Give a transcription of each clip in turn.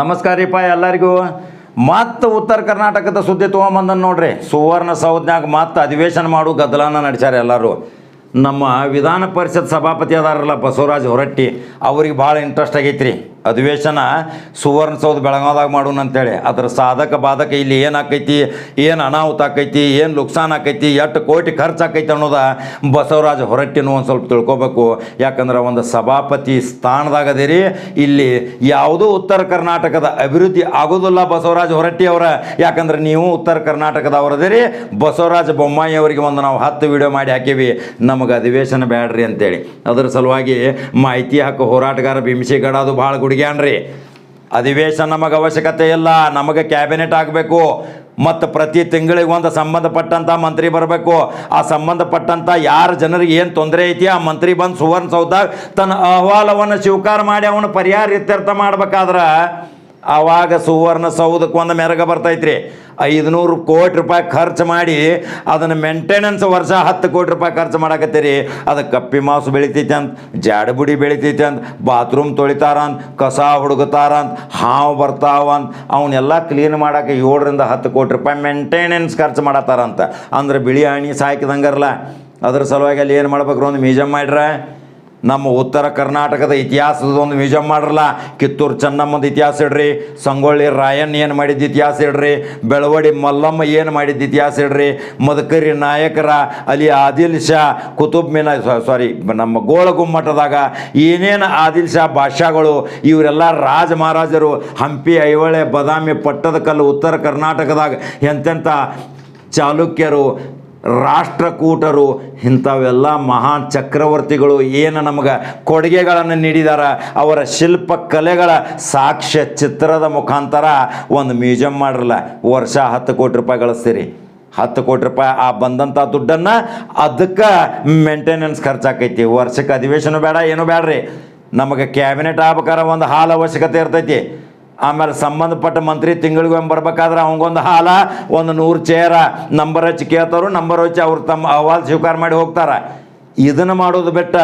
ನಮಸ್ಕಾರ ರೀಪ ಎಲ್ಲರಿಗೂ. ಮತ್ತೆ ಉತ್ತರ ಕರ್ನಾಟಕದ ಸುದ್ದಿ ತೊಗೊಂಬಂದನ್ ನೋಡ್ರಿ. ಸುವರ್ಣ ಸೌಧನ್ಯಾಗ ಮತ್ತೆ ಅಧಿವೇಶನ ಮಾಡು ಗದ್ದಲನ ನಡೆಸ್ಯಾರ ಎಲ್ಲರೂ. ನಮ್ಮ ವಿಧಾನ ಪರಿಷತ್ ಸಭಾಪತಿ ಅದಾರಲ್ಲ ಬಸವರಾಜ್ ಹೊರಟ್ಟಿ, ಅವ್ರಿಗೆ ಭಾಳ ಇಂಟ್ರೆಸ್ಟ್ ಆಗೈತ್ರಿ. ಅಧಿವೇಶನ ಸುವರ್ಣಸೌಧ ಬೆಳಗಾವ್ದಾಗ ಮಾಡೋಣ ಅಂತೇಳಿ. ಅದ್ರ ಸಾಧಕ ಬಾಧಕ ಇಲ್ಲಿ ಏನು ಆಕೈತಿ, ಏನು ಅನಾಹುತ ಆಕೈತಿ, ಏನು ನುಕ್ಸಾನ್ ಆಕೈತಿ, ಎಷ್ಟು ಕೋಟಿ ಖರ್ಚು ಆಕೈತಿ ಅನ್ನೋದ ಬಸವರಾಜ ಹೊರಟ್ಟಿನೂ ಒಂದು ಸ್ವಲ್ಪ ತಿಳ್ಕೊಬೇಕು. ಯಾಕಂದ್ರೆ ಒಂದು ಸಭಾಪತಿ ಸ್ಥಾನದಾಗ ಅದೇರಿ, ಇಲ್ಲಿ ಯಾವುದೂ ಉತ್ತರ ಕರ್ನಾಟಕದ ಅಭಿವೃದ್ಧಿ ಆಗೋದಿಲ್ಲ ಬಸವರಾಜ ಹೊರಟ್ಟಿ ಅವರ. ಯಾಕಂದ್ರೆ ನೀವು ಉತ್ತರ ಕರ್ನಾಟಕದವರದಿರಿ ಬಸವರಾಜ ಬೊಮ್ಮಾಯಿ ಅವರಿಗೆ ಒಂದು ನಾವು ಹತ್ತು ವಿಡಿಯೋ ಮಾಡಿ ಹಾಕೀವಿ. ನಮಗೆ ಅಧಿವೇಶನ ಬೇಡ್ರಿ ಅಂತೇಳಿ. ಅದರ ಸಲುವಾಗಿ ಮಾಹಿತಿ ಹಾಕೋ ಹೋರಾಟಗಾರ ಭೀಮಶೇಗಡ ಅದು ಭಾಳ ಗುಡಿಗ್ಯಾನ್ರಿ ಅಧಿವೇಶನ ನಮಗೆ ಅವಶ್ಯಕತೆ ಇಲ್ಲ, ನಮಗೆ ಕ್ಯಾಬಿನೆಟ್ ಆಗಬೇಕು. ಮತ್ತು ಪ್ರತಿ ತಿಂಗಳಿಗೆ ಒಂದು ಸಂಬಂಧಪಟ್ಟಂಥ ಮಂತ್ರಿ ಬರಬೇಕು. ಆ ಸಂಬಂಧಪಟ್ಟಂಥ ಯಾರ ಜನರಿಗೆ ಏನು ತೊಂದರೆ ಐತಿ, ಆ ಮಂತ್ರಿ ಬಂದು ಸುವರ್ಣಸೌಧ ತನ್ನ ಅಹವಾಲವನ್ನು ಸ್ವೀಕಾರ ಮಾಡಿ ಅವನು ಪರಿಹಾರ ಇತ್ಯರ್ಥ ಮಾಡ್ಬೇಕಾದ್ರೆ ಆವಾಗ ಸುವರ್ಣ ಸೌಧಕ್ಕೆ ಒಂದು ಮೆರಗ ಬರ್ತೈತ್ರಿ. ಐದುನೂರು ಕೋಟಿ ರೂಪಾಯಿ ಖರ್ಚು ಮಾಡಿ ಅದನ್ನು ಮೇಂಟೆನೆನ್ಸ್ ವರ್ಷ ಹತ್ತು ಕೋಟಿ ರೂಪಾಯಿ ಖರ್ಚು ಮಾಡಕತ್ತೀರಿ. ಅದು ಕಪ್ಪಿ ಮಾಸು ಬೆಳಿತೈತೆ ಅಂತ ಜಾಡಬುಡಿ ಬೆಳಿತೈತೆ ಅಂತ ಬಾತ್ರೂಮ್ ತೊಳಿತಾರ ಅಂತ ಕಸ ಹುಡುಗತಾರ ಅಂತ ಹಾವು ಬರ್ತಾವಂತ ಅವನ್ನೆಲ್ಲ ಕ್ಲೀನ್ ಮಾಡೋಕೆ ಏಳರಿಂದ ಹತ್ತು ಕೋಟಿ ರೂಪಾಯಿ ಮೇಂಟೆನೆನ್ಸ್ ಖರ್ಚು ಮಾಡತ್ತಾರಂತ ಅಂದ್ರೆ ಬಿಳಿ ಹಣಿ ಸಾಕಿದಂಗರಲ್ಲ ಅದ್ರ ಸಲುವಾಗಿ ಅಲ್ಲಿ ಏನು ಮಾಡ್ಬೇಕ್ರಿ, ಒಂದು ಮ್ಯೂಸಿಯಂ ಮಾಡ್ರೆ ನಮ್ಮ ಉತ್ತರ ಕರ್ನಾಟಕದ ಇತಿಹಾಸದ ಒಂದು ಮ್ಯೂಸಿಯಂ ಮಾಡ್ರಲ್ಲ? ಕಿತ್ತೂರು ಚೆನ್ನಮ್ಮದ ಇತಿಹಾಸ ಇಡ್ರಿ ಸಂಗೊಳ್ಳಿ ರಾಯಣ್ಣ ಏನು ಮಾಡಿದ್ದು ಇತಿಹಾಸ ಇಡ್ರಿ ಬೆಳವಡಿ ಮಲ್ಲಮ್ಮ ಏನು ಮಾಡಿದ್ದು ಇತಿಹಾಸ ಇಡ್ರಿ ಮದಕರಿ ನಾಯಕರ ಅಲಿ ಆದಿಲ್ ಶಾ ಕುತುಬ್ ಮಿನ ಸಾರಿ ನಮ್ಮ ಗೋಳಗುಮ್ಮಟದಾಗ ಏನೇನು ಆದಿಲ್ ಶಾ ಭಾಷಾಗಳು, ಇವರೆಲ್ಲ ರಾಜ ಮಹಾರಾಜರು ಹಂಪಿ, ಐಹೊಳೆ, ಬದಾಮಿ ಪಟ್ಟದಕಲ್ಲು ಉತ್ತರ ಕರ್ನಾಟಕದಾಗ ಎಂತೆಂಥ ಚಾಲುಕ್ಯರು ರಾಷ್ಟ್ರಕೂಟರು, ಇಂಥವೆಲ್ಲ ಮಹಾನ್ ಚಕ್ರವರ್ತಿಗಳು ಏನು ನಮಗೆ ಕೊಡುಗೆಗಳನ್ನು ನೀಡಿದಾರ, ಅವರ ಶಿಲ್ಪ ಕಲೆಗಳ ಸಾಕ್ಷ್ಯ ಚಿತ್ರದ ಮುಖಾಂತರ ಒಂದು ಮ್ಯೂಸಿಯಂ ಮಾಡಿರಲ್ಲ, ವರ್ಷ ಹತ್ತು ಕೋಟಿ ರೂಪಾಯಿ ಗಳಿಸ್ತೀರಿ. ಹತ್ತು ಕೋಟಿ ರೂಪಾಯಿ ಆ ಬಂದಂಥ ದುಡ್ಡನ್ನು ಅದಕ್ಕೆ ಮೇಂಟೆನೆನ್ಸ್ ಖರ್ಚಾಕೈತಿ. ವರ್ಷಕ್ಕೆ ಅಧಿವೇಶನ ಬೇಡ, ಏನು ಬೇಡ್ರಿ. ನಮಗೆ ಕ್ಯಾಬಿನೆಟ್ ಆಗ್ಬೇಕಾದ್ರೆ ಒಂದು ಹಾಲ್ ಅವಶ್ಯಕತೆ ಇರ್ತೈತಿ. ಆಮೇಲೆ ಸಂಬಂಧಪಟ್ಟ ಮಂತ್ರಿ ತಿಂಗಳಿಗೊಮ್ಮೆ ಬರ್ಬೇಕಾದ್ರೆ ಅವಂಗೊಂದು ಹಾಲ, ಒಂದು ನೂರು ಚೇರ, ನಂಬರ್ ಹಚ್ಚಿ ಕೇಳ್ತಾರು ನಂಬರ್ ಹಚ್ಚಿ ಅವ್ರು ತಮ್ಮ ಅಹವಾಲು ಸ್ವೀಕಾರ ಮಾಡಿ ಹೋಗ್ತಾರೆ. ಇದನ್ನು ಮಾಡೋದು ಬಿಟ್ಟ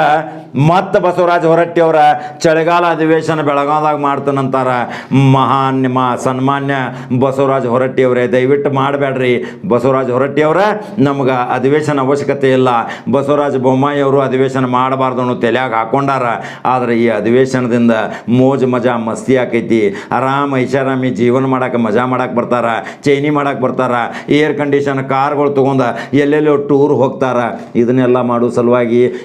ಮತ್ತೆ ಬಸವರಾಜ ಹೊರಟ್ಟಿ ಅವರ ಚಳಿಗಾಲ ಅಧಿವೇಶನ ಬೆಳಗಾವ್ದಾಗ ಮಾಡ್ತಾನಂತಾರ ಮಹಾನ್ ಮಾ ಸನ್ಮಾನ್ಯ ಬಸವರಾಜ ಹೊರಟ್ಟಿ ಅವರೇ, ದಯವಿಟ್ಟು ಮಾಡಬೇಡ್ರಿ. ಬಸವರಾಜ ಹೊರಟ್ಟಿ ಅವರ, ನಮ್ಗೆ ಅಧಿವೇಶನ ಅವಶ್ಯಕತೆ ಇಲ್ಲ. ಬಸವರಾಜ ಬೊಮ್ಮಾಯಿಯವರು ಅಧಿವೇಶನ ಮಾಡಬಾರ್ದು ಅನ್ನೋ ತಲೆಯಾಗ ಹಾಕೊಂಡಾರ. ಆದರೆ ಈ ಅಧಿವೇಶನದಿಂದ ಮೋಜು ಮಜಾ ಮಸ್ತಿ ಆಕೈತಿ. ಆರಾಮ ಐಷಾರಾಮಿ ಜೀವನ ಮಾಡಕ್ಕೆ ಮಜಾ ಮಾಡಕ್ಕೆ ಬರ್ತಾರ, ಚೈನಿ ಮಾಡಕ್ಕೆ ಬರ್ತಾರ. ಏರ್ ಕಂಡೀಷನ್ ಕಾರ್ಗಳು ತೊಗೊಂಡ ಎಲ್ಲೆಲ್ಲೋ ಟೂರ್ ಹೋಗ್ತಾರ. ಇದನ್ನೆಲ್ಲ ಮಾಡೋ ಸಲುವಾಗಿ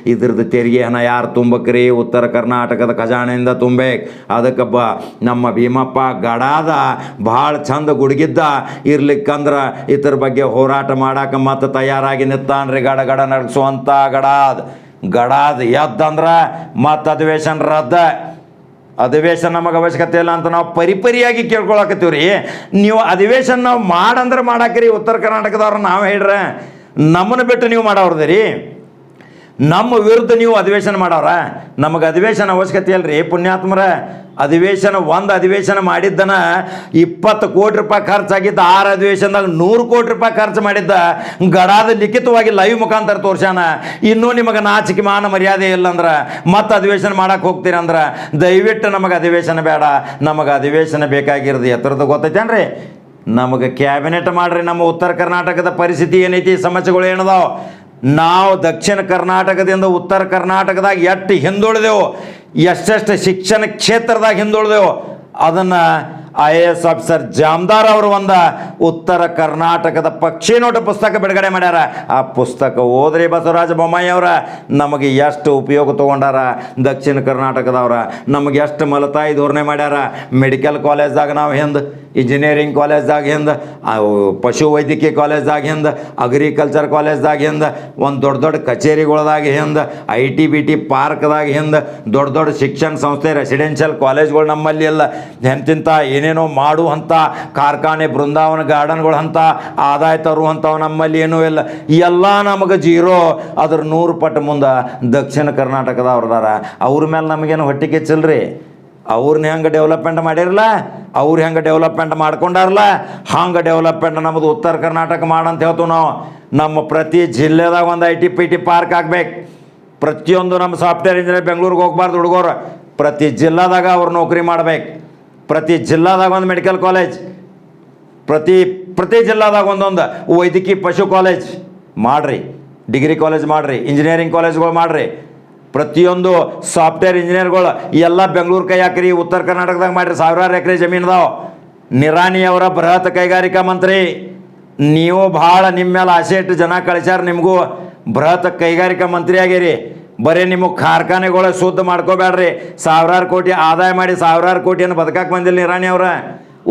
ಇದ್ರದ್ದು ತೆರಿಗೆ ಹಣ ಯಾರು ತುಂಬಕ್ರಿ ಉತ್ತರ ಕರ್ನಾಟಕದ ಖಜಾನೆಯಿಂದ ತುಂಬಬೇಕು. ಅದಕ್ಕೆ ಬ, ನಮ್ಮ ಭೀಮಪ್ಪ ಗಡಾದ ಭಾಳ ಚಂದ ಗುಡುಗಿದ್ದ. ಇರ್ಲಿಕ್ಕಂದ್ರೆ ಇದ್ರ ಬಗ್ಗೆ ಹೋರಾಟ ಮಾಡಕ್ಕೆ ಮತ್ತೆ ತಯಾರಾಗಿ ನಿತ್ತಾನ್ರಿ ಗಡ ಗಡ ನಡ್ಸುವಂಥ ಗಡಾದ. ಗಡಾದ್ ಎದ್ದಂದ್ರೆ ಮತ್ತೆ ಅಧಿವೇಶನ ರದ್ದ. ಅಧಿವೇಶನ ನಮಗೆ ಅವಶ್ಯಕತೆ ಇಲ್ಲ ಅಂತ ನಾವು ಪರಿಪರಿಯಾಗಿ ಕೇಳ್ಕೊಳಕತ್ತೀವಿ ರೀ ನೀವು ಅಧಿವೇಶನ ನಾವು ಮಾಡಂದ್ರೆ ಮಾಡಾಕ್ರಿ ಉತ್ತರ ಕರ್ನಾಟಕದವ್ರು ನಾವು ಹೇಳ್ರೆ. ನಮ್ಮನ್ನು ಬಿಟ್ಟು ನೀವು ಮಾಡೋರ್ದಿರಿ ನಮ್ಮ ವಿರುದ್ಧ ನೀವು ಅಧಿವೇಶನ ಮಾಡೋರ? ನಮಗೆ ಅಧಿವೇಶನ ಅವಶ್ಯಕತೆ ಅಲ್ರಿ ಪುಣ್ಯಾತ್ಮರ, ಅಧಿವೇಶನ ಒಂದು ಅಧಿವೇಶನ ಮಾಡಿದ್ದನ ಇಪ್ಪತ್ತು ಕೋಟಿ ರೂಪಾಯಿ ಖರ್ಚಾಗಿದ್ದ, ಆರು ಅಧಿವೇಶನದಾಗ ನೂರು ಕೋಟಿ ರೂಪಾಯಿ ಖರ್ಚು ಮಾಡಿದ್ದ, ಗಡಾದ ಲಿಖಿತವಾಗಿ ಲೈವ್ ಮುಖಾಂತರ ತೋರ್ಸ್ಯಾನ. ಇನ್ನೂ ನಿಮಗೆ ನಾಚಿಕೆ ಮಾನ ಮರ್ಯಾದೆ ಇಲ್ಲಂದ್ರೆ ಮತ್ತೆ ಅಧಿವೇಶನ ಮಾಡಕ್ಕೆ ಹೋಗ್ತೀರಂದ್ರೆ ದಯವಿಟ್ಟು ನಮಗೆ ಅಧಿವೇಶನ ಬೇಡ. ನಮಗೆ ಅಧಿವೇಶನ ಬೇಕಾಗಿರೋದು ಎತ್ತರದ ಗೊತ್ತೈತೇನ್ರಿ? ನಮಗೆ ಕ್ಯಾಬಿನೆಟ್ ಮಾಡ್ರಿ. ನಮ್ಮ ಉತ್ತರ ಕರ್ನಾಟಕದ ಪರಿಸ್ಥಿತಿ ಏನೈತಿ? ಸಮಸ್ಯೆಗಳು ಏನದಾವ? ನಾವು ದಕ್ಷಿಣ ಕರ್ನಾಟಕದಿಂದ ಉತ್ತರ ಕರ್ನಾಟಕದಾಗ ಎಷ್ಟು ಹಿಂದುಳಿದೆವು ಎಷ್ಟೆಷ್ಟು ಶಿಕ್ಷಣ ಕ್ಷೇತ್ರದಾಗ ಹಿಂದುಳಿದೆವು ಅದನ್ನು I A S officer Jamdar ಅವರು ಒಂದು ಉತ್ತರ ಕರ್ನಾಟಕದ ಪಕ್ಷಿ ನೋಟ ಪುಸ್ತಕ ಬಿಡುಗಡೆ ಮಾಡ್ಯಾರ. ಆ ಪುಸ್ತಕ ಓದ್ರಿ ಬಸವರಾಜ ಬೊಮ್ಮಾಯಿ ಅವರ. ನಮಗೆ ಎಷ್ಟು ಉಪಯೋಗ ತಗೊಂಡಾರ ದಕ್ಷಿಣ ಕರ್ನಾಟಕದವ್ರ. ನಮಗೆ ಎಷ್ಟು ಮಲತಾಯಿ ಧೋರಣೆ ಮಾಡ್ಯಾರ. ಮೆಡಿಕಲ್ ಕಾಲೇಜ್ದಾಗ ನಾವು ಹಿಂದೆ, ಇಂಜಿನಿಯರಿಂಗ್ ಕಾಲೇಜ್ದಾಗ ಹಿಂದೆ ಪಶು ವೈದ್ಯಕೀಯ ಕಾಲೇಜ್ದಾಗ ಹಿಂದೆ, ಅಗ್ರಿಕಲ್ಚರ್ ಕಾಲೇಜ್ದಾಗ ಹಿಂದೆ, ಒಂದು ದೊಡ್ಡ ದೊಡ್ಡ ಕಚೇರಿಗಳ್ದಾಗ ಹಿಂದೆ, ಐ ಟಿ, ಬಿ ಟಿ ಪಾರ್ಕ್ದಾಗ ಹಿಂದೆ, ದೊಡ್ಡ ದೊಡ್ಡ ಶಿಕ್ಷಣ ಸಂಸ್ಥೆ, ರೆಸಿಡೆನ್ಷಿಯಲ್ ಕಾಲೇಜ್ಗಳು ನಮ್ಮಲ್ಲಿ ಇಲ್ಲ. ಎಂತಿಂಥ ಏನೇನೋ ಮಾಡುವಂಥ ಕಾರ್ಖಾನೆ, ಬೃಂದಾವನ ಗಾರ್ಡನ್ಗಳು ಅಂತ ಆದಾಯ ತರುವಂಥವು ನಮ್ಮಲ್ಲಿ ಏನೂ ಇಲ್ಲ. ಎಲ್ಲ ನಮಗೆ ಜೀರೋ. ಅದ್ರ ನೂರು ಪಟ್ಟು ಮುಂದೆ ದಕ್ಷಿಣ ಕರ್ನಾಟಕದವ್ರದಾರ. ಅವ್ರ ಮೇಲೆ ನಮಗೇನು ಹೊಟ್ಟೆ ಕೆಚ್ಚಲ್ರಿ? ಅವ್ರನ್ನ ಹೆಂಗೆ ಡೆವಲಪ್ಮೆಂಟ್ ಮಾಡಿರಲ್ಲ ಅವ್ರು ಹೆಂಗೆ ಡೆವಲಪ್ಮೆಂಟ್ ಮಾಡ್ಕೊಂಡಾರಲ್ಲ ಹಂಗೆ ಡೆವಲಪ್ಮೆಂಟ್ ನಮ್ಮದು ಉತ್ತರ ಕರ್ನಾಟಕ ಮಾಡಂತ ಹೇಳ್ತೀವಿ ನಾವು. ನಮ್ಮ ಪ್ರತಿ ಜಿಲ್ಲೆದಾಗ ಒಂದು I T, P T park ಆಗ್ಬೇಕು. ಪ್ರತಿಯೊಂದು ನಮ್ಮ ಸಾಫ್ಟ್ವೇರ್ ಇಂಜಿನಿಯರ್ ಬೆಂಗಳೂರಿಗೆ ಹೋಗ್ಬಾರ್ದು ಹುಡುಗರು. ಪ್ರತಿ ಜಿಲ್ಲಾದಾಗ ಅವ್ರು ನೌಕರಿ ಮಾಡ್ಬೇಕು. ಪ್ರತಿ ಜಿಲ್ಲಾದಾಗ ಒಂದು ಮೆಡಿಕಲ್ ಕಾಲೇಜ್, ಪ್ರತಿ ಪ್ರತಿ ಜಿಲ್ಲಾದಾಗ ಒಂದೊಂದು ವೈದ್ಯಕೀಯ ಪಶು ಕಾಲೇಜ್ ಮಾಡ್ರಿ, ಡಿಗ್ರಿ ಕಾಲೇಜ್ ಮಾಡ್ರಿ, ಇಂಜಿನಿಯರಿಂಗ್ ಕಾಲೇಜ್ಗಳು ಮಾಡ್ರಿ. ಪ್ರತಿಯೊಂದು ಸಾಫ್ಟ್ವೇರ್ ಇಂಜಿನಿಯರ್ಗಳು ಎಲ್ಲ ಬೆಂಗಳೂರು ಕೈ ಉತ್ತರ ಕರ್ನಾಟಕದಾಗ ಮಾಡ್ರಿ, ಸಾವಿರಾರು ಎಕರೆ ಜಮೀನು ಅದಾವ. ನಿರಾಣಿ ಅವರ ಬೃಹತ್ ಕೈಗಾರಿಕಾ ಮಂತ್ರಿ, ನೀವು ಭಾಳ ನಿಮ್ಮ ಮೇಲೆ ಆಸೆ ಇಟ್ಟು ಜನ ಕಳಿಸ್ಯಾರ, ನಿಮಗೂ ಬೃಹತ್ ಕೈಗಾರಿಕಾ ಮಂತ್ರಿ ಆಗಿರಿ. ಬರೀ ನಿಮಗೆ ಕಾರ್ಖಾನೆಗಳ ಶುದ್ಧ ಮಾಡ್ಕೋಬೇಡ್ರಿ. ಸಾವಿರಾರು ಕೋಟಿ ಆದಾಯ ಮಾಡಿ ಸಾವಿರಾರು ಕೋಟಿಯನ್ನು ಬದುಕಕ್ಕೆ ಬಂದಿಲ್ಲ ನಿರಾಣಿ ಅವರ.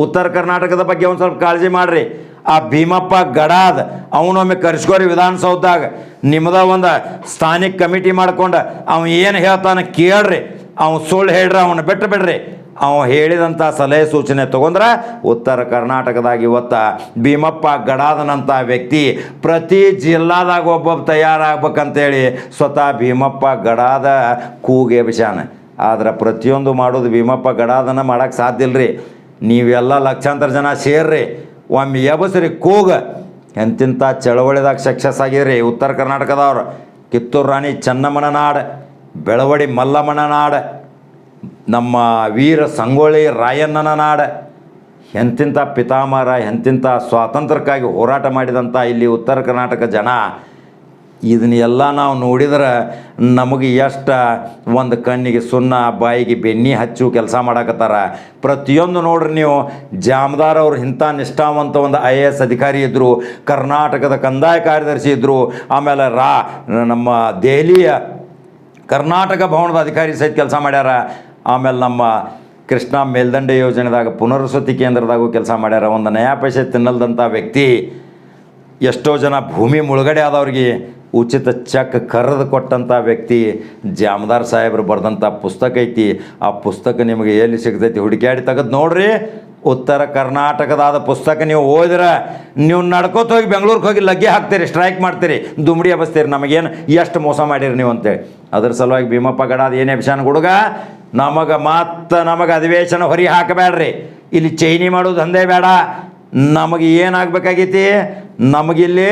ಉತ್ತರ ಕರ್ನಾಟಕದ ಬಗ್ಗೆ ಒಂದು ಸ್ವಲ್ಪ ಕಾಳಜಿ ಮಾಡ್ರಿ. ಆ ಭೀಮಪ್ಪ ಗಡಾದ್, ಅವನೊಮ್ಮೆ ಕರೆಸ್ಕೋರಿ ವಿಧಾನಸೌಧದಾಗ. ನಿಮ್ಮದ ಒಂದು ಸ್ಥಾನಿಕ ಕಮಿಟಿ ಮಾಡ್ಕೊಂಡು, ಅವ ಏನು ಹೇಳ್ತಾನೆ ಕೇಳ್ರಿ. ಅವ್ನು ಸುಳ್ಳು ಹೇಳ್ರಿ ಅವನ್ನ ಬಿಟ್ಟು ಬಿಡ್ರಿ. ಅವ ಹೇಳಿದಂಥ ಸಲಹೆ ಸೂಚನೆ ತಗೊಂಡ್ರೆ ಉತ್ತರ ಕರ್ನಾಟಕದಾಗ ಇವತ್ತು ಭೀಮಪ್ಪ ಗಡಾದನಂಥ ವ್ಯಕ್ತಿ ಪ್ರತಿ ಜಿಲ್ಲಾದಾಗ ಒಬ್ಬೊಬ್ಬ ತಯಾರಾಗ್ಬೇಕಂತೇಳಿ ಸ್ವತಃ ಭೀಮಪ್ಪ ಗಡಾದ ಕೂಗೆ ಬಿಷಾನ ಆದ್ರೆ ಪ್ರತಿಯೊಂದು ಮಾಡೋದು ಭೀಮಪ್ಪ ಗಡಾದನ ಮಾಡೋಕ್ಕೆ ಸಾಧ್ಯ ಇಲ್ರಿ. ನೀವೆಲ್ಲ ಲಕ್ಷಾಂತರ ಜನ ಸೇರ್ರಿ. ಒಮ್ಮೆ ಎಬಸ್ರಿ ಕೂಗ. ಎಂತಿಂಥ ಚಳವಳಿದಾಗ ಸಕ್ಸಸ್ ಆಗಿದ್ರಿ ಉತ್ತರ ಕರ್ನಾಟಕದವ್ರು. ಕಿತ್ತೂರು ರಾಣಿ ಚೆನ್ನಮ್ಮನ ನಾಡು, ಬೆಳವಡಿ ಮಲ್ಲಮ್ಮನ ನಾಡು. ನಮ್ಮ ವೀರ ಸಂಗೊಳ್ಳಿ ರಾಯಣ್ಣನ ನಾಡ ಎಂತಿಂಥ ಪಿತಾಮರ ಎಂತಿಂಥ ಸ್ವಾತಂತ್ರ್ಯಕ್ಕಾಗಿ ಹೋರಾಟ ಮಾಡಿದಂಥ ಇಲ್ಲಿ ಉತ್ತರ ಕರ್ನಾಟಕ ಜನ ಇದನ್ನೆಲ್ಲ ನಾವು ನೋಡಿದ್ರೆ ನಮಗೆ ಎಷ್ಟು ಒಂದು ಕಣ್ಣಿಗೆ ಸುಣ್ಣ, ಬಾಯಿಗೆ ಬೆನ್ನಿ ಹಚ್ಚು ಕೆಲಸ ಮಾಡಕತ್ತಾರ. ಪ್ರತಿಯೊಂದು ನೋಡ್ರಿ ನೀವು, ಜಾಮದಾರ್ ಅವ್ರು ಇಂಥ ನಿಷ್ಠಾವಂತ ಒಂದು ಐ ಎ ಎಸ್ ಅಧಿಕಾರಿ ಇದ್ದರು ಕರ್ನಾಟಕದ ಕಂದಾಯ ಕಾರ್ಯದರ್ಶಿ ಇದ್ದರು ಆಮೇಲೆ ರಾ, ನಮ್ಮ ದೆಹಲಿಯ ಕರ್ನಾಟಕ ಭವನದ ಅಧಿಕಾರಿ ಸಹಿತ ಕೆಲಸ ಮಾಡ್ಯಾರ. ಆಮೇಲೆ ನಮ್ಮ ಕೃಷ್ಣ ಮೇಲ್ದಂಡೆ ಯೋಜನೆದಾಗ ಪುನರ್ವಸತಿ ಕೇಂದ್ರದಾಗೂ ಕೆಲಸ ಮಾಡ್ಯಾರ. ಒಂದು ನಯಾ ಪೈಸೆ ತಿನ್ನಲ್ದಂಥ ವ್ಯಕ್ತಿ ಎಷ್ಟೋ ಜನ ಭೂಮಿ ಮುಳುಗಡೆ ಆದವ್ರಿಗೆ ಉಚಿತ ಚೆಕ್ ಕರೆದು ಕೊಟ್ಟಂಥ ವ್ಯಕ್ತಿ ಜಾಮದಾರ್ ಸಾಹೇಬ್ರು ಬರೆದಂಥ ಪುಸ್ತಕ ಐತಿ. ಆ ಪುಸ್ತಕ ನಿಮಗೆ ಎಲ್ಲಿ ಸಿಗ್ತೈತಿ ಹುಡುಕಾಡಿ ತೆಗೆದು ನೋಡ್ರಿ. ಉತ್ತರ ಕರ್ನಾಟಕದಾದ ಪುಸ್ತಕ ನೀವು ಓದಿರ, ನೀವು ನಡ್ಕೋತ ಹೋಗಿ ಬೆಂಗಳೂರಿಗೆ ಹೋಗಿ ಲಗ್ಗೆ ಹಾಕ್ತೀರಿ, ಸ್ಟ್ರೈಕ್ ಮಾಡ್ತೀರಿ ದುಮ್ಡಿ ಹಬ್ಬಸ್ತೀರಿ ನಮಗೇನು ಎಷ್ಟು ಮೋಸ ಮಾಡಿರಿ ನೀವು ಅಂತೇಳಿ. ಅದ್ರ ಸಲುವಾಗಿ ಭೀಮಪ್ಪ ಗಡಾದ ಏನೇ ಅಭಿಷಾನ ಹುಡುಗ ನಮಗೆ ಮತ್ತೆ ನಮಗೆ ಅಧಿವೇಶನ ಹೊರಿ ಹಾಕಬೇಡ್ರಿ ಇಲ್ಲಿ ಚೈನಿ ಮಾಡೋದು ಅಂದೇ ಬೇಡ. ನಮಗೆ ಏನಾಗಬೇಕಾಗೈತಿ? ನಮಗಿಲ್ಲಿ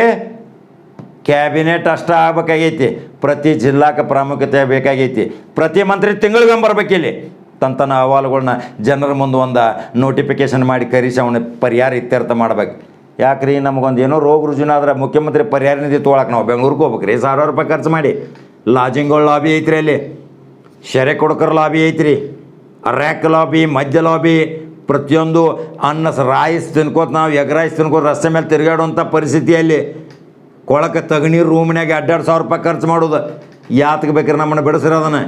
ಕ್ಯಾಬಿನೆಟ್ ಅಷ್ಟ ಆಗ್ಬೇಕಾಗೈತಿ. ಪ್ರತಿ ಜಿಲ್ಲಾಕ್ಕೆ ಪ್ರಾಮುಖ್ಯತೆ ಬೇಕಾಗೈತಿ. ಪ್ರತಿ ಮಂತ್ರಿ ತಿಂಗಳಿಗೊಮ್ಮೆ ಬರ್ಬೇಕಿಲ್ಲಿ ತಂತನ ಅಹವಾಲುಗಳನ್ನ ಜನರ ಮುಂದೆ ಒಂದು ನೋಟಿಫಿಕೇಶನ್ ಮಾಡಿ ಕರೆಸಿ ಅವನ ಪರಿಹಾರ ಇತ್ಯರ್ಥ ಮಾಡ್ಬೇಕು. ಯಾಕ್ರಿ? ನಮಗೊಂದು ಏನೋ ರೋಗ ರುಜಿನ ಆದ್ರೆ ಮುಖ್ಯಮಂತ್ರಿ ಪರಿಹಾರ ನಿಧಿ ತೊಗೊಳಕ್ಕೆ ನಾವು ಬೆಂಗಳೂರಿಗೆ ಹೋಗ್ಬೇಕು ರೀ ಸಾವಿರ ರೂಪಾಯಿ ಖರ್ಚು ಮಾಡಿ. ಲಾಜಿಂಗ್ಗಳು ಲಾಬಿ ಐತ್ರಿ ಅಲ್ಲಿ. ಶೆರೆ ಕೊಡಕರ ಲಾಬಿ ಐತ್ರಿ. ರ್ಯಾಕ್ ಲಾಬಿ ಮಧ್ಯ ಲಾಬಿ, ಪ್ರತಿಯೊಂದು ಅನ್ನ ರಾಯಿಸ್ ತಿನ್ಕೋತ ನಾವು ಎಗ್ ರೈಸ್ ತಿನ್ಕೋತ ರಸ್ತೆ ಮೇಲೆ ತಿರುಗಾಡುವಂಥ ಪರಿಸ್ಥಿತಿಯಲ್ಲಿ ಕೊಳಕ್ಕೆ ತಗಣೀರು ರೂಮ್ನಾಗ ಅಡ್ಡೆರಡು ಸಾವಿರ ರೂಪಾಯಿ ಖರ್ಚು ಮಾಡೋದು. ಯಾತಕ್ಕೆ ಬೇಕ್ರಿ ನಮ್ಮನ್ನು ಬಿಡಿಸಿರೋದನ್ನ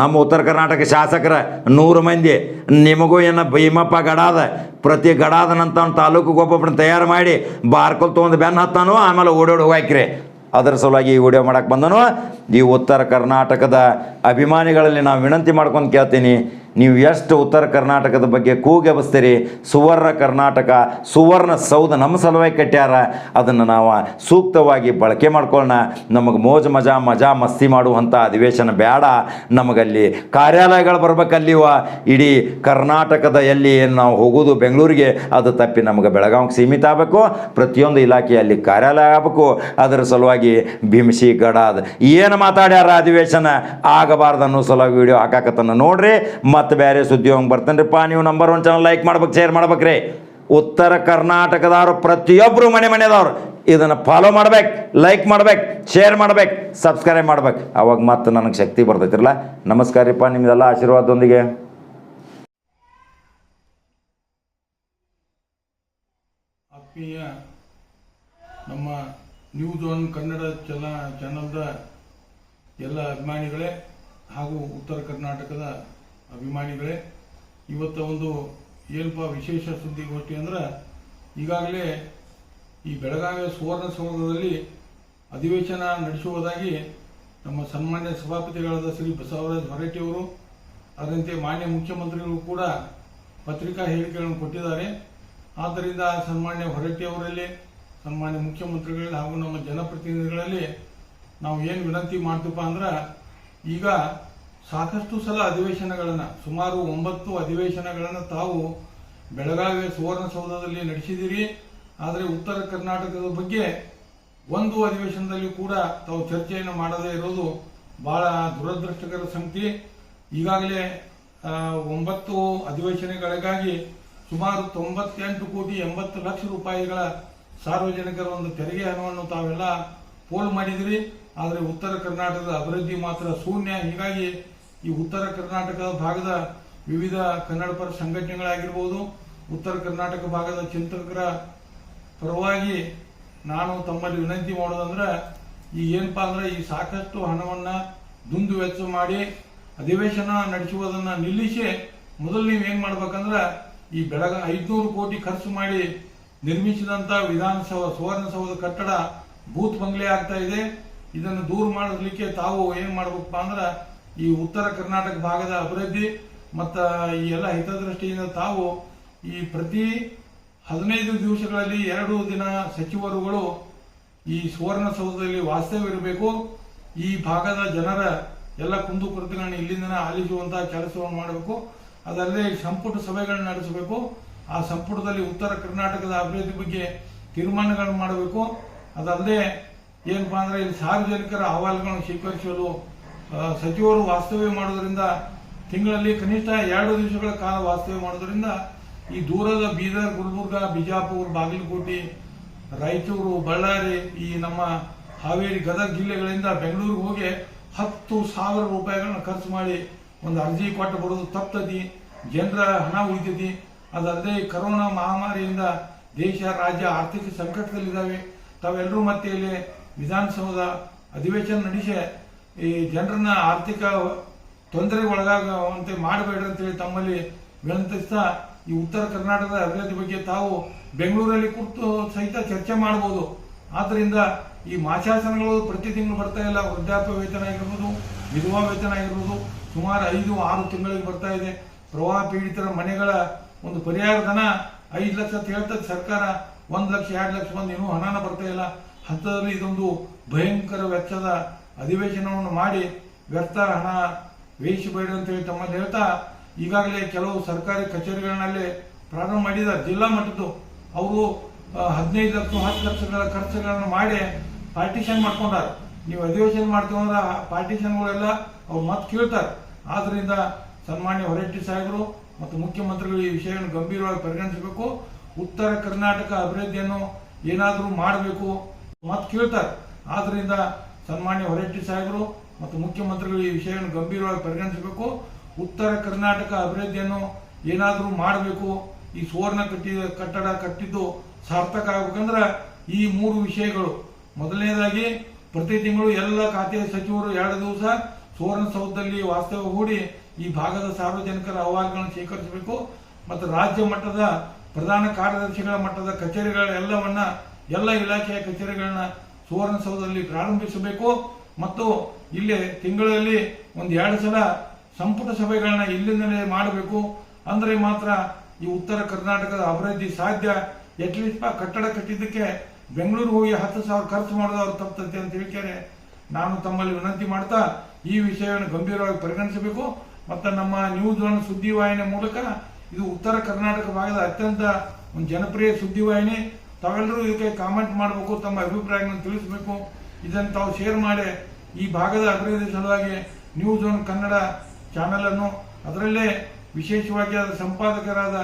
ನಮ್ಮ ಉತ್ತರ ಕರ್ನಾಟಕ ಶಾಸಕರ ನೂರು ಮಂದಿ. ನಿಮಗೂ ಏನೋ ಭೀಮಪ್ಪ ಗಡಾದ, ಪ್ರತಿ ಗಡಾದನಂತ ಒಂದು ತಾಲೂಕಿಗೆ ಒಬ್ಬೊಬ್ಬರನ್ನ ತಯಾರು ಮಾಡಿ ಬಾರ್ಕೊಲ್ ತೊಗೊಂಡು ಬೆನ್ನು ಹತ್ತಾನು, ಆಮೇಲೆ ಓಡೋಡಿ ಹೋಗಾಕ್ರಿ ಅದರ ಸಲುವಾಗಿ ಈ ವಿಡಿಯೋ ಮಾಡಕ್ಕೆ ಬಂದನು ಈ ಉತ್ತರ ಕರ್ನಾಟಕದ ಅಭಿಮಾನಿಗಳಲ್ಲಿ ನಾವು ವಿನಂತಿ ಮಾಡ್ಕೊಂಡು ಕೇಳ್ತೀನಿ, ನೀವು ಎಷ್ಟು ಉತ್ತರ ಕರ್ನಾಟಕದ ಬಗ್ಗೆ ಕೂಗೆಬಸ್ತೀರಿ ಸುವರ್ಣ ಕರ್ನಾಟಕ, ಸುವರ್ಣ ಸೌಧ ನಮ್ಮ ಸಲುವಾಗಿ ಕಟ್ಟ್ಯಾರ, ಅದನ್ನು ನಾವು ಸೂಕ್ತವಾಗಿ ಬಳಕೆ ಮಾಡ್ಕೊಳ್ಳೋಣ ನಮಗೆ ಮೋಜು ಮಜಾ ಮಜಾ ಮಸ್ತಿ ಮಾಡುವಂಥ ಅಧಿವೇಶನ ಬೇಡ ನಮಗಲ್ಲಿ ಕಾರ್ಯಾಲಯಗಳು ಬರ್ಬೇಕಲ್ಲಿವ. ಇಡೀ ಕರ್ನಾಟಕದ ಎಲ್ಲಿ ಏನು ನಾವು ಹೋಗೋದು ಬೆಂಗಳೂರಿಗೆ, ಅದು ತಪ್ಪಿ ನಮಗೆ ಬೆಳಗಾವಿಗೆ ಸೀಮಿತ ಆಗಬೇಕು. ಪ್ರತಿಯೊಂದು ಇಲಾಖೆಯಲ್ಲಿ ಕಾರ್ಯಾಲಯ ಆಗಬೇಕು. ಅದರ ಸಲುವಾಗಿ ಭೀಮಸಿ ಗಡಾದ್ ಏನು ಮಾತಾಡ್ಯಾರ ಅಧಿವೇಶನ ಆಗಬಾರ್ದು ಅನ್ನೋ ಸಲುವಾಗಿ ವಿಡಿಯೋ ಹಾಕಾಕತ್ತನ್ನು ನೋಡ್ರಿ, ಮತ್ತೆ ಬೇರೆ ಸುದ್ದಿ ಹೋಗಿ ಬರ್ತೇನ್ರಿಪ್ಪ ನೀವು ನಂಬರ್ ಒನ್ ಚಾನಲ್ ಲೈಕ್ ಮಾಡ್ಬೇಕು ಶೇರ್ ಮಾಡ್ಬೇಕ್ರಿ. ಉತ್ತರ ಕರ್ನಾಟಕದವರು ಪ್ರತಿಯೊಬ್ಬರು ಮನೆ ಮನೆದವ್ರು ಇದನ್ನು ಫಾಲೋ ಮಾಡ್ಬೇಕು ಲೈಕ್ ಮಾಡ್ಬೇಕು ಶೇರ್ ಮಾಡ್ಬೇಕು ಸಬ್ಸ್ಕ್ರೈಬ್ ಮಾಡ್ಬೇಕು. ಅವಾಗ ಮತ್ತೆ ನನಗೆ ಶಕ್ತಿ ಬರ್ತೈತಿರಲ್ಲ. ನಮಸ್ಕಾರ ರೀಪ್ಪ ನಿಮ್ದೆಲ್ಲ ಆಶೀರ್ವಾದದೊಂದಿಗೆ. ಆತ್ಮೀಯ ನಮ್ಮ ನ್ಯೂಸ್ ಒನ್ ಕನ್ನಡ ಚಲ ಚಾನಲ್ದ ಎಲ್ಲ ಅಭಿಮಾನಿಗಳೇ ಹಾಗೂ ಉತ್ತರ ಕರ್ನಾಟಕದ ಅಭಿಮಾನಿಗಳೇ, ಇವತ್ತ ಒಂದು ಏನಪ್ಪ ವಿಶೇಷ ಸುದ್ದಿಗೋಷ್ಠಿ ಅಂದ್ರೆ, ಈಗಾಗಲೇ ಈ ಬೆಳಗಾವಿಯ ಸುವರ್ಣಸೌಧದಲ್ಲಿ ಅಧಿವೇಶನ ನಡೆಸುವುದಾಗಿ ನಮ್ಮ ಸನ್ಮಾನ್ಯ ಸಭಾಪತಿಗಳಾದ ಶ್ರೀ ಬಸವರಾಜ ಹೊರಟ್ಟಿಯವರು ಅದರಂತೆ ಮಾನ್ಯ ಮುಖ್ಯಮಂತ್ರಿಗಳು ಕೂಡ ಪತ್ರಿಕಾ ಹೇಳಿಕೆಗಳನ್ನು ಕೊಟ್ಟಿದ್ದಾರೆ. ಆದ್ದರಿಂದ ಸನ್ಮಾನ್ಯ ಹೊರಟ್ಟಿಯವರಲ್ಲಿ ಸನ್ಮಾನ್ಯ ಮುಖ್ಯಮಂತ್ರಿಗಳಲ್ಲಿ ಹಾಗೂ ನಮ್ಮ ಜನಪ್ರತಿನಿಧಿಗಳಲ್ಲಿ ನಾವು ಏನು ವಿನಂತಿ ಮಾಡ್ತೀವಪ್ಪ ಅಂದ್ರೆ, ಈಗ ಸಾಕಷ್ಟು ಸಲ ಅಧಿವೇಶನಗಳನ್ನು, ಸುಮಾರು ಒಂಬತ್ತು ಅಧಿವೇಶನಗಳನ್ನು ತಾವು ಬೆಳಗಾವಿಯ ಸುವರ್ಣಸೌಧದಲ್ಲಿ ನಡೆಸಿದಿರಿ. ಆದರೆ ಉತ್ತರ ಕರ್ನಾಟಕದ ಬಗ್ಗೆ ಒಂದು ಅಧಿವೇಶನದಲ್ಲಿ ಕೂಡ ತಾವು ಚರ್ಚೆಯನ್ನು ಮಾಡದೇ ಇರೋದು ಬಹಳ ದುರದೃಷ್ಟಕರ ಸಂಗತಿ. ಈಗಾಗಲೇ ಒಂಬತ್ತು ಅಧಿವೇಶನಗಳಿಗಾಗಿ ಸುಮಾರು ತೊಂಬತ್ತೆಂಟು ಕೋಟಿ ಎಂಬತ್ತು ಲಕ್ಷ ರೂಪಾಯಿಗಳ ಸಾರ್ವಜನಿಕರ ಒಂದು ತೆರಿಗೆ ಹಣವನ್ನು ತಾವೆಲ್ಲ ಪೋಲ್ ಮಾಡಿದ್ರಿ, ಆದರೆ ಉತ್ತರ ಕರ್ನಾಟಕದ ಅಭಿವೃದ್ಧಿ ಮಾತ್ರ ಶೂನ್ಯ. ಹೀಗಾಗಿ ಈ ಉತ್ತರ ಕರ್ನಾಟಕದ ಭಾಗದ ವಿವಿಧ ಕನ್ನಡ ಪರ ಸಂಘಟನೆಗಳಾಗಿರ್ಬೋದು, ಉತ್ತರ ಕರ್ನಾಟಕ ಭಾಗದ ಚಿಂತಕರ ಪರವಾಗಿ ನಾನು ತಮ್ಮಲ್ಲಿ ವಿನಂತಿ ಮಾಡೋದಂದ್ರೆ, ಈ ಏನಪ್ಪಾ ಅಂದ್ರೆ ಈ ಸಾಕಷ್ಟು ಹಣವನ್ನ ದುಂದು ವೆಚ್ಚ ಮಾಡಿ ಅಧಿವೇಶನ ನಡೆಸುವುದನ್ನು ನಿಲ್ಲಿಸಿ ಮೊದಲು ನೀವು ಏನು ಮಾಡ್ಬೇಕಂದ್ರೆ, ಈ ಬೆಳಗ ಐದ್ನೂರು ಕೋಟಿ ಖರ್ಚು ಮಾಡಿ ನಿರ್ಮಿಸಿದಂತ ವಿಧಾನಸೌಧ ಸುವರ್ಣಸೌಧ ಕಟ್ಟಡ ಬೂತ್ ಬಂಗ್ಲೆ ಆಗ್ತಾ ಇದೆ. ಇದನ್ನು ದೂರ ಮಾಡಲಿಕ್ಕೆ ತಾವು ಏನ್ ಮಾಡ್ಬೇಕಪ್ಪ ಅಂದ್ರೆ ಈ ಉತ್ತರ ಕರ್ನಾಟಕ ಭಾಗದ ಅಭಿವೃದ್ಧಿ ಮತ್ತ ಈ ಎಲ್ಲ ಹಿತದೃಷ್ಟಿಯಿಂದ ತಾವು ಈ ಪ್ರತಿ ಹದಿನೈದು ದಿವಸಗಳಲ್ಲಿ ಎರಡು ದಿನ ಸಚಿವರುಗಳು ಈ ಸುವರ್ಣಸೌಧದಲ್ಲಿ ವಾಸ್ತವ್ಯವಿರಬೇಕು. ಈ ಭಾಗದ ಜನರ ಎಲ್ಲ ಕುಂದುಕೊರತೆಗಳನ್ನ ಇಲ್ಲಿಂದ ಆಲಿಸುವಂತಹ ಕೆಲಸವನ್ನು ಮಾಡಬೇಕು. ಅದಲ್ಲದೆ ಸಂಪುಟ ಸಭೆಗಳನ್ನ ನಡೆಸಬೇಕು. ಆ ಸಂಪುಟದಲ್ಲಿ ಉತ್ತರ ಕರ್ನಾಟಕದ ಅಭಿವೃದ್ಧಿ ಬಗ್ಗೆ ತೀರ್ಮಾನಗಳನ್ನು ಮಾಡಬೇಕು. ಅದಲ್ಲದೆ ಏನಪ್ಪಾ ಅಂದರೆ ಇಲ್ಲಿ ಸಾರ್ವಜನಿಕರ ಅಹವಾಲುಗಳನ್ನು ಸ್ವೀಕರಿಸಲು ಸಚಿವರು ವಾಸ್ತವ್ಯ ಮಾಡೋದ್ರಿಂದ, ತಿಂಗಳಲ್ಲಿ ಕನಿಷ್ಠ ಎರಡು ದಿವಸಗಳ ಕಾಲ ವಾಸ್ತವ್ಯ ಮಾಡೋದ್ರಿಂದ ಈ ದೂರದ ಬೀದರ್ ಗುಲ್ಬುರ್ಗ ಬಿಜಾಪುರ, ಬಾಗಲಕೋಟೆ, ರಾಯಚೂರು, ಬಳ್ಳಾರಿ, ಈ ನಮ್ಮ ಹಾವೇರಿ, ಗದಗ ಜಿಲ್ಲೆಗಳಿಂದ ಬೆಂಗಳೂರಿಗೆ ಹೋಗಿ ಹತ್ತು ಸಾವಿರ ರೂಪಾಯಿಗಳನ್ನ ಖರ್ಚು ಮಾಡಿ ಒಂದು ಅರ್ಜಿ ಕೊಟ್ಟು ಬರೋದು ತಪ್ತತಿ, ಜನರ ಹಣ ಉಳಿತೈತಿ. ಅದಲ್ಲದೆ ಕರೋನಾ ಮಹಾಮಾರಿಯಿಂದ ದೇಶ, ರಾಜ್ಯ ಆರ್ಥಿಕ ಸಂಕಟದಲ್ಲಿದ್ದಾವೆ. ತಾವೆಲ್ಲರೂ ಮತ್ತೆ ಇಲ್ಲಿ ವಿಧಾನಸೌಧ ಅಧಿವೇಶನ ನಡೆಸಿ ಈ ಜನರನ್ನ ಆರ್ಥಿಕ ತೊಂದರೆಗೆ ಒಳಗಾಗುವಂತೆ ಮಾಡಬೇಡ್ರಿ ಅಂತೇಳಿ ತಮ್ಮಲ್ಲಿ ವಿನಂತಿಸ್ತಾ ಈ ಉತ್ತರ ಕರ್ನಾಟಕದ ಅಭಿವೃದ್ಧಿ ಬಗ್ಗೆ ತಾವು ಬೆಂಗಳೂರಲ್ಲಿ ಕೂತು ಸಹಿತ ಚರ್ಚೆ ಮಾಡಬಹುದು. ಆದ್ದರಿಂದ ಈ ಮಾಶಾಸನಗಳು ಪ್ರತಿ ತಿಂಗಳು ಬರ್ತಾ ಇಲ್ಲ. ವೃದ್ಧಾಪ್ಯ ವೇತನ ಆಗಿರ್ಬೋದು, ವಿಧವಾ ವೇತನ ಆಗಿರ್ಬೋದು, ಸುಮಾರು ಐದು, ಆರು ತಿಂಗಳಿಗೆ ಬರ್ತಾ ಇದೆ. ಪ್ರವಾಹ ಪೀಡಿತರ ಮನೆಗಳ ಒಂದು ಪರಿಹಾರ ಧನ ಐದು ಲಕ್ಷ ಹೇಳ್ತದೆ ಸರ್ಕಾರ ಒಂದ್ ಲಕ್ಷ, ಎರಡು ಲಕ್ಷ ಬಂದು ಇನ್ನೂ ಹಣನ ಬರ್ತಾ ಇಲ್ಲ. ಹಂತದಲ್ಲಿ ಇದೊಂದು ಭಯಂಕರ ವೆಚ್ಚದ ಅಧಿವೇಶನವನ್ನು ಮಾಡಿ ವ್ಯರ್ಥ ಹಣ ವೇಯಿಸಬೇಡ ಅಂತ ಹೇಳಿ ತಮ್ಮಲ್ಲಿ ಹೇಳ್ತಾ, ಈಗಾಗಲೇ ಕೆಲವು ಸರ್ಕಾರಿ ಕಚೇರಿಗಳನ್ನಲ್ಲಿ ಪ್ರಾರಂಭ ಮಾಡಿದ ಜಿಲ್ಲಾ ಮಟ್ಟದ್ದು ಅವರು ಹದಿನೈದು ಲಕ್ಷ, ಹತ್ತು ಲಕ್ಷಗಳ ಖರ್ಚುಗಳನ್ನು ಮಾಡಿ ಪಾರ್ಟಿಷನ್ ಮಾಡ್ಕೊಂಡಾರ. ನೀವು ಅಧಿವೇಶನ ಮಾಡ್ತೀವಂದ್ರೆ ಪಾರ್ಟಿಷನ್ಗಳೆಲ್ಲ ಅವ್ರು ಮತ್ತೆ ಕೇಳ್ತಾರೆ. ಆದ್ರಿಂದ ಸನ್ಮಾನ್ಯ ಹೊರಟ್ಟಿ ಸಾಹೇಬರು ಮತ್ತು ಮುಖ್ಯಮಂತ್ರಿಗಳು ಈ ವಿಷಯವನ್ನು ಗಂಭೀರವಾಗಿ ಪರಿಗಣಿಸಬೇಕು. ಉತ್ತರ ಕರ್ನಾಟಕ ಅಭಿವೃದ್ಧಿಯನ್ನು ಏನಾದರೂ ಮಾಡಬೇಕು ಮತ್ತು ಕೇಳ್ತಾರೆ. ಆದ್ದರಿಂದ ಸನ್ಮಾನ್ಯ ಹೊರಟ್ಟಿ ಸಾಹೇಬರು ಮತ್ತು ಮುಖ್ಯಮಂತ್ರಿಗಳು ಈ ವಿಷಯವನ್ನು ಗಂಭೀರವಾಗಿ ಪರಿಗಣಿಸಬೇಕು. ಉತ್ತರ ಕರ್ನಾಟಕ ಅಭಿವೃದ್ಧಿಯನ್ನು ಏನಾದರೂ ಮಾಡಬೇಕು. ಈ ಸುವರ್ಣ ಕಟ್ಟಿದ ಕಟ್ಟಡ ಕಟ್ಟಿದ್ದು ಸಾರ್ಥಕ ಆಗ್ಬೇಕಂದ್ರೆ ಈ ಮೂರು ವಿಷಯಗಳು. ಮೊದಲನೇದಾಗಿ ಪ್ರತಿ ತಿಂಗಳು ಎಲ್ಲ ಖಾತೆ ಸಚಿವರು ಎರಡು ದಿವಸ ಸುವರ್ಣಸೌಧದಲ್ಲಿ ವಾಸ್ತವ್ಯ ಹೂಡಿ ಈ ಭಾಗದ ಸಾರ್ವಜನಿಕರ ಅಹವಾಲುಗಳನ್ನು ಸ್ವೀಕರಿಸಬೇಕು. ಮತ್ತು ರಾಜ್ಯ ಮಟ್ಟದ ಪ್ರಧಾನ ಕಾರ್ಯದರ್ಶಿಗಳ ಮಟ್ಟದ ಕಚೇರಿಗಳ ಎಲ್ಲವನ್ನ ಎಲ್ಲ ಇಲಾಖೆಯ ಕಚೇರಿಗಳನ್ನ ಸುವರ್ಣಸೌಧದಲ್ಲಿ ಪ್ರಾರಂಭಿಸಬೇಕು. ಮತ್ತು ಇಲ್ಲಿ ತಿಂಗಳಲ್ಲಿ ಒಂದು ಎರಡು ಸಲ ಸಂಪುಟ ಸಭೆಗಳನ್ನ ಇಲ್ಲಿಂದಲೇ ಮಾಡಬೇಕು. ಅಂದ್ರೆ ಮಾತ್ರ ಈ ಉತ್ತರ ಕರ್ನಾಟಕದ ಅಭಿವೃದ್ಧಿ ಸಾಧ್ಯ. ಎಟ್ಲೀಸ್ಟ್ ಕಟ್ಟಡ ಕಟ್ಟಿದ್ದಕ್ಕೆ ಬೆಂಗಳೂರು ಹೋಗಿ ಹತ್ತು ಸಾವಿರ ಖರ್ಚು ಮಾಡೋದು ಅವ್ರು ತಪ್ಪುತ್ತೆ ಅಂತ ಹೇಳ್ತಾರೆ. ನಾನು ತಮ್ಮಲ್ಲಿ ವಿನಂತಿ ಮಾಡ್ತಾ ಈ ವಿಷಯವನ್ನು ಗಂಭೀರವಾಗಿ ಪರಿಗಣಿಸಬೇಕು. ಮತ್ತು ನಮ್ಮ ನ್ಯೂಸ್ ಸುದ್ದಿವಾಹಿನಿ ಮೂಲಕ ಇದು ಉತ್ತರ ಕರ್ನಾಟಕ ಭಾಗದ ಅತ್ಯಂತ ಒಂದು ಜನಪ್ರಿಯ ಸುದ್ದಿವಾಹಿನಿ. ತಾವೆಲ್ಲರೂ ಇದಕ್ಕೆ ಕಾಮೆಂಟ್ ಮಾಡಬೇಕು, ತಮ್ಮ ಅಭಿಪ್ರಾಯಗಳನ್ನು ತಿಳಿಸಬೇಕು. ಇದನ್ನು ತಾವು ಶೇರ್ ಮಾಡಿ ಈ ಭಾಗದ ಅಭಿವೃದ್ಧಿ ಸಲುವಾಗಿ ನ್ಯೂಸ್ ಒನ್ ಕನ್ನಡ ಚಾನೆಲ್ ಅನ್ನು ಅದರಲ್ಲೇ ವಿಶೇಷವಾಗಿ ಅದರ ಸಂಪಾದಕರಾದ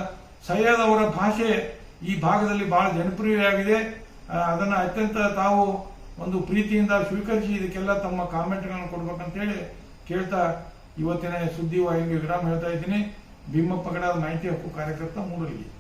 ಸೈಯದ್ ಅವರ ಭಾಷೆ ಈ ಭಾಗದಲ್ಲಿ ಬಹಳ ಜನಪ್ರಿಯವಾಗಿದೆ. ಅದನ್ನು ಅತ್ಯಂತ ತಾವು ಒಂದು ಪ್ರೀತಿಯಿಂದ ಸ್ವೀಕರಿಸಿ ಇದಕ್ಕೆಲ್ಲ ತಮ್ಮ ಕಾಮೆಂಟ್ಗಳನ್ನು ಕೊಡ್ಬೇಕಂತೇಳಿ ಕೇಳ್ತಾ ಇವತ್ತಿನ ಸುದ್ದಿ ವಾಹಿನಿ ವಿರಾಮ ಹೇಳ್ತಾ ಇದ್ದೀನಿ. ಭೀಮಪ್ಪ ಗಡದ ಮಾಹಿತಿ ಹಕ್ಕು ಕಾರ್ಯಕರ್ತ ಮೂಡಲಿಗೆ